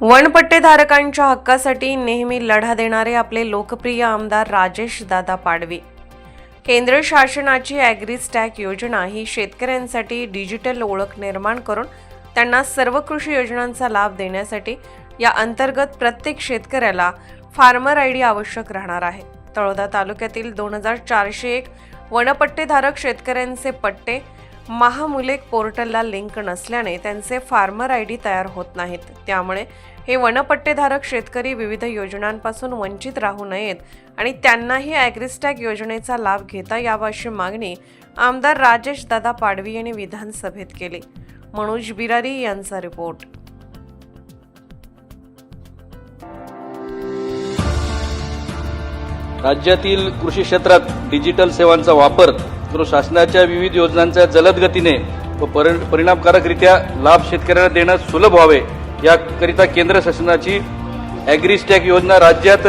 वनपट्टेधारकांच्या हक्कासाठी नेहमी लढा देणारे आपले लोकप्रिय आमदार राजेश दादा पाडवी. केंद्र शासनाची ॲग्रीस्टॅक योजना ही शेतकऱ्यांसाठी डिजिटल ओळख निर्माण करून त्यांना सर्व कृषी योजनांचा लाभ देण्यासाठी या अंतर्गत प्रत्येक शेतकऱ्याला फार्मर आय डी आवश्यक राहणार आहे. तळोदा तालुक्यातील दोन हजार चारशे एक वनपट्टेधारक शेतकऱ्यांचे पट्टे महामुलेक पोर्टलला लिंक नसल्याने त्यांचे फार्मर आय डी तयार होत नाहीत. त्यामुळे हे वनपट्टेधारक शेतकरी विविध योजनांपासून वंचित राहू नयेत आणि त्यांनाही ॲग्रिस्टॅग योजनेचा लाभ घेता यावा अशी मागणी आमदार राजेश दादा पाडवी यांनी विधानसभेत केली. मनोज बिरारी यांचा रिपोर्ट. राज्यातील कृषी क्षेत्रात डिजिटल सेवांचा वापर करून शासनाच्या विविध योजनांचा जलद गतीने व परि- परिणामकारकरित्या लाभ शेतकऱ्यांना देणं सुलभ व्हावे याकरिता केंद्र शासनाची ॲग्रीस्टॅक योजना राज्यात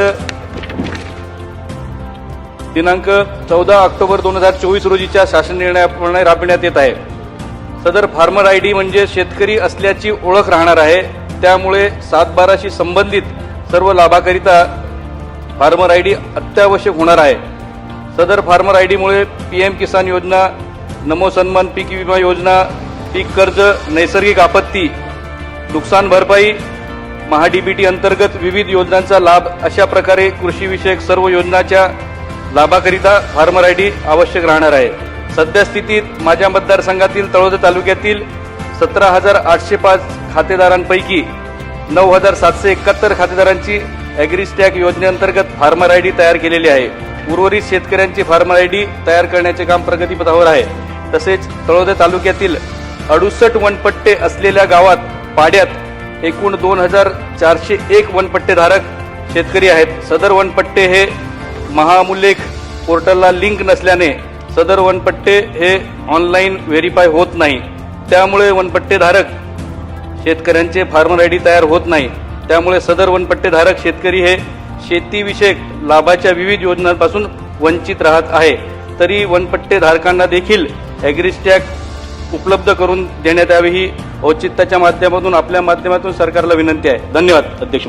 दिनांक चौदा ऑक्टोबर दोन हजार चोवीस रोजीच्या शासन निर्णयाप्रमाणे राबविण्यात येत आहे. सदर फार्मर आय डी म्हणजे शेतकरी असल्याची ओळख राहणार आहे. त्यामुळे सातबाराशी संबंधित सर्व लाभाकरिता फार्मर आय डी अत्यावश्यक होणार आहे. सदर फार्मर आय डीमुळे पी एम किसान योजना नमो सन्मान पीक विमा योजना पीक कर्ज नैसर्गिक आपत्ती नुकसान भरपाई महाडीबीटी अंतर्गत विविध योजनांचा लाभ अशा प्रकारे कृषीविषयक सर्व योजनाच्या लाभाकरिता फार्मर आय डी आवश्यक राहणार आहे. सध्या स्थितीत माझ्या मतदारसंघातील तळोदा तालुक्यातील सतरा हजार आठशे पाच खातेदारांपैकी नऊ हजार सातशे एकाहत्तर खातेदारांची ॲग्रीस्टॅक योजनेअंतर्गत फार्मर आय डी तयार केलेली आहे. उर्वरित शेतकऱ्यांची फार्मर आय डी तयार करण्याचे काम प्रगतीपथावर आहे. तसेच तळोदा तालुक्यातील अडुसष्ट वनपट्टे असलेल्या गावात पाड्यात एकूण दोन हजार चारशे एक वनपट्टेधारक शेतकरी आहेत. सदर वनपट्टे हे महामुलेख पोर्टलला लिंक नसल्याने सदर वनपट्टे हे ऑनलाईन व्हेरीफाय होत नाही. त्यामुळे वनपट्टेधारक शेतकऱ्यांचे फार्मर आय डी तयार होत नाही. त्यामुळे सदर वनपट्टेधारक शेतकरी हे शेतीविषयक लाभाच्या विविध योजनांपासून वंचित राहत आहे. तरी वनपट्टेधारकांना देखील ॲग्रिस्टॅक उपलब्ध करून देण्यात यावी ही औचित्याच्या माध्यमातून आपल्या माध्यमातून सरकारला विनंती आहे. धन्यवाद. अध्यक्ष